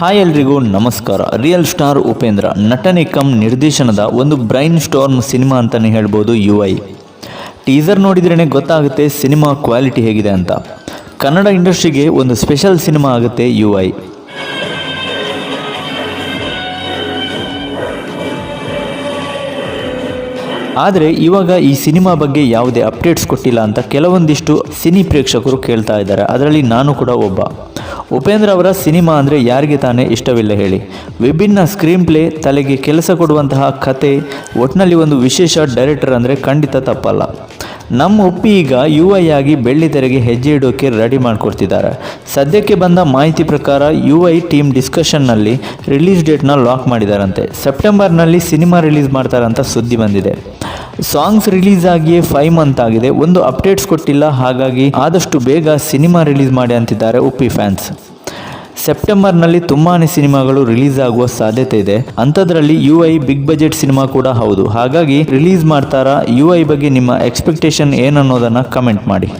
Hi ಎಲ್ರಿಗೂ ನಮಸ್ಕಾರ. Real star Upendra, ನಟನೆ ಕಮ್ ನಿರ್ದೇಶನದ ಒಂದು ಬ್ರೈನ್ ಸ್ಟಾರ್ಮ್ ಸಿನಿಮಾ ಅಂತಲೇ ಹೇಳ್ಬೋದು ಯು ಐ ಟೀಸರ್ ನೋಡಿದ್ರೇ ಗೊತ್ತಾಗುತ್ತೆ ಸಿನಿಮಾ ಕ್ವಾಲಿಟಿ ಹೇಗಿದೆ ಅಂತ. ಕನ್ನಡ ಇಂಡಸ್ಟ್ರಿಗೆ ಒಂದು ಸ್ಪೆಷಲ್ ಸಿನಿಮಾ ಆಗುತ್ತೆ ಯು ಐ ಆದರೆ ಇವಾಗ ಈ ಸಿನಿಮಾ ಬಗ್ಗೆ ಯಾವುದೇ ಅಪ್ಡೇಟ್ಸ್ ಕೊಟ್ಟಿಲ್ಲ ಅಂತ ಕೆಲವೊಂದಿಷ್ಟು ಸಿನಿ ಪ್ರೇಕ್ಷಕರು ಕೇಳ್ತಾ ಇದ್ದಾರೆ. ಅದರಲ್ಲಿ ನಾನು ಕೂಡ ಒಬ್ಬ. ಉಪೇಂದ್ರ ಅವರ ಸಿನಿಮಾ ಅಂದರೆ ಯಾರಿಗೆ ತಾನೇ ಇಷ್ಟವಿಲ್ಲ ಹೇಳಿ. ವಿಭಿನ್ನ ಸ್ಕ್ರೀನ್ ಪ್ಲೇ ತಲೆಗೆ ಕೆಲಸ ಕೊಡುವಂತಹ ಕತೆ ಒಟ್ಟಿನಲ್ಲಿ ಒಂದು ವಿಶೇಷ ಡೈರೆಕ್ಟರ್ ಅಂದರೆ ಖಂಡಿತ ತಪ್ಪಲ್ಲ. ನಮ್ಮ ಉಪ್ಪಿ ಈಗ ಯು ಐ ಆಗಿ ಬೆಳ್ಳಿ ತೆರೆಗೆ ಹೆಜ್ಜೆ ಇಡೋಕೆ ರೆಡಿ ಮಾಡಿಕೊಡ್ತಿದ್ದಾರೆ. ಸದ್ಯಕ್ಕೆ ಬಂದ ಮಾಹಿತಿ ಪ್ರಕಾರ ಯು ಐ ಟೀಮ್ ಡಿಸ್ಕಷನ್ನಲ್ಲಿ ರಿಲೀಸ್ ಡೇಟ್ನ ಲಾಕ್ ಮಾಡಿದಾರಂತೆ. ಸೆಪ್ಟೆಂಬರ್ನಲ್ಲಿ ಸಿನಿಮಾ ರಿಲೀಸ್ ಮಾಡ್ತಾರಂತ ಸುದ್ದಿ ಬಂದಿದೆ. ಸಾಂಗ್ಸ್ ರಿಲೀಸ್ ಆಗಿಯೇ ಫೈವ್ ಮಂತ್ ಆಗಿದೆ. ಒಂದು ಅಪ್ಡೇಟ್ಸ್ ಕೊಟ್ಟಿಲ್ಲ. ಹಾಗಾಗಿ ಆದಷ್ಟು ಬೇಗ ಸಿನಿಮಾ ರಿಲೀಸ್ ಮಾಡಿ ಅಂತಿದ್ದಾರೆ ಉಪ್ಪಿ ಫ್ಯಾನ್ಸ್ ಸೆಪ್ಟೆಂಬರ್ನಲ್ಲಿ ತುಂಬಾ ಸಿನಿಮಾಗಳು ರಿಲೀಸ್ ಆಗುವ ಸಾಧ್ಯತೆ ಇದೆ. ಅಂಥದ್ರಲ್ಲಿ U I big budget cinema ಕೂಡ ಹೌದು. ಹಾಗಾಗಿ ರಿಲೀಸ್ ಮಾಡ್ತಾರಾ ಯು ಐ ಬಗ್ಗೆ ನಿಮ್ಮ ಎಕ್ಸ್ಪೆಕ್ಟೇಷನ್ ಏನನ್ನೋದನ್ನು ಕಮೆಂಟ್ ಮಾಡಿ.